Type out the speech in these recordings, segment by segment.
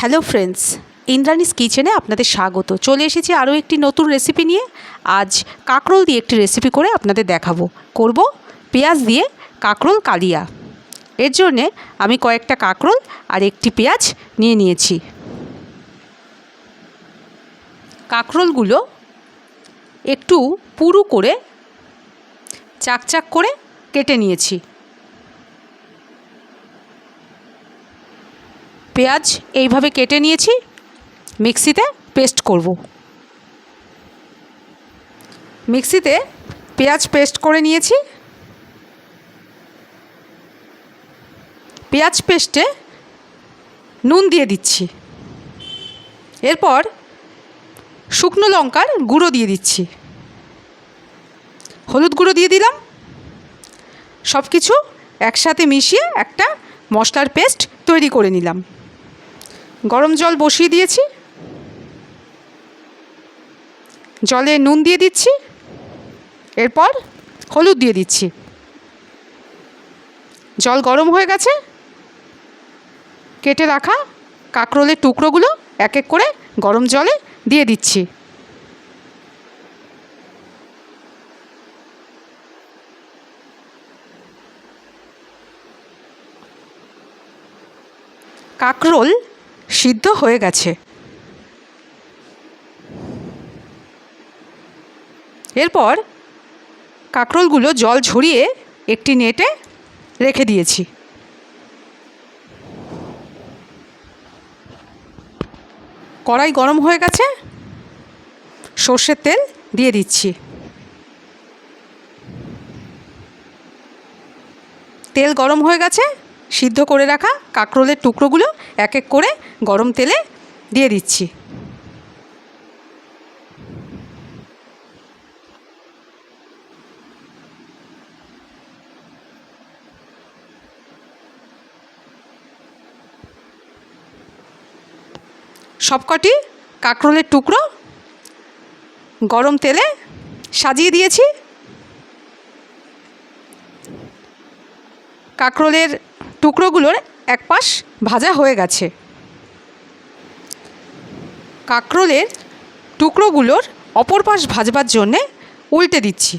Hello friends Indrani's কিচেনে আপনাদের স্বাগত। চলে এসেছি আরও একটি নতুন রেসিপি নিয়ে। আজ কাঁকরোল দিয়ে একটি রেসিপি করে আপনাদের দেখাবো। করব পেঁয়াজ দিয়ে কাঁকরোল কালিয়া। এর জন্যে আমি কয়েকটা কাঁকরোল আর একটি পেঁয়াজ নিয়ে নিয়েছি। কাঁকরোলগুলো একটু পুরু করে চাকচাক করে কেটে নিয়েছি। পেঁয়াজ এইভাবে কেটে নিয়েছি, মিক্সিতে পেস্ট করব। মিক্সিতে পেঁয়াজ পেস্ট করে নিয়েছি। পেঁয়াজ পেস্টে নুন দিয়ে দিচ্ছি। এরপর শুকনো লঙ্কার গুঁড়ো দিয়ে দিচ্ছি। হলুদ গুঁড়ো দিয়ে দিলাম। সব কিছু একসাথে মিশিয়ে একটা মশলার পেস্ট তৈরি করে নিলাম। গরম জল বসিয়ে দিয়েছি। জলে নুন দিয়ে দিচ্ছি। এরপর হলুদ দিয়ে দিচ্ছি। জল গরম হয়ে গেছে। কেটে রাখা কাঁকরোলের টুকরোগুলো এক এক করে গরম জলে দিয়ে দিচ্ছি। কাঁকরোল সিদ্ধ হয়ে গেছে। এরপর কাঁকরোলগুলো জল ঝরিয়ে একটি নেটে রেখে দিয়েছি। কড়াই গরম হয়ে গেছে। সর্ষের তেল দিয়ে দিচ্ছি। তেল গরম হয়ে গেছে। সিদ্ধ করে রাখা কাঁকরোলের টুকরোগুলো এক এক করে গরম তেলে দিয়ে দিচ্ছি। সবকটি কাঁকরোলের টুকরো গরম তেলে সাজিয়ে দিয়েছি। কাঁকরোলের টুকরোগুলোর এক পাশ ভাজা হয়ে গেছে। কাঁকরোলের টুকরোগুলোর অপর পাশ ভাজবার জন্যে উল্টে দিচ্ছি।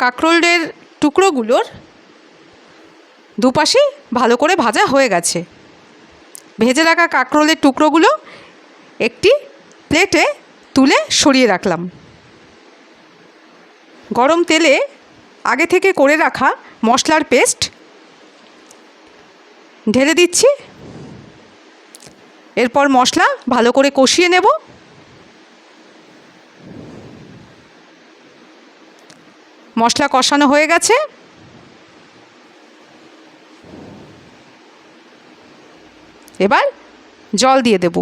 কাঁকরোলের টুকরোগুলোর দুপাশে ভালো করে ভাজা হয়ে গেছে। ভেজে রাখা কাঁকরোলের টুকরোগুলো একটি প্লেটে তুলে সরিয়ে রাখলাম। গরম তেলে আগে থেকে করে রাখা মশলার পেস্ট ঢেলে দিচ্ছি। এরপর মশলা ভালো করে কষিয়ে নেব। মশলা কষানো হয়ে গেছে। এবার জল দিয়ে দেব।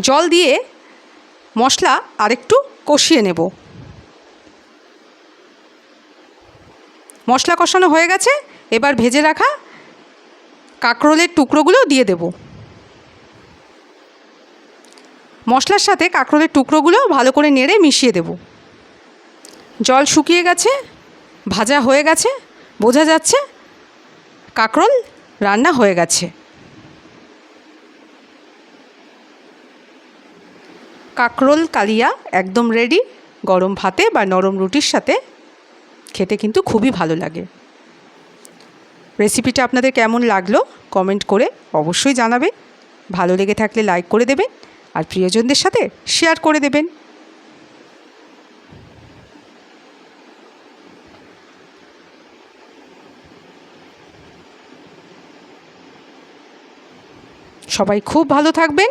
জল দিয়ে মশলা আরেকটু কষিয়ে নেব। মশলা কষানো হয়ে গেছে, এবার ভেজে রাখা কাঁকরোলের টুকরোগুলো দিয়ে দেব। মশলার সাথে কাঁকরোলের টুকরোগুলো ভালো করে নেড়ে মিশিয়ে দেব। জল শুকিয়ে গেছে, ভাজা হয়ে গেছে, বোঝা যাচ্ছে কাঁকরোল রান্না হয়ে গেছে। কাঁকরোল কালিয়া একদম রেডি গরম ভাতে বা নরম রুটির সাথে খেতে কিন্তু খুবই ভালো লাগে। রেসিপিটা আপনাদের কেমন লাগল কমেন্ট করে অবশ্যই জানাবেন। ভালো লেগে থাকলে লাইক করে দেবেন আর প্রিয়জনদের সাথে শেয়ার করে দেবেন। সবাই খুব ভালো থাকবেন।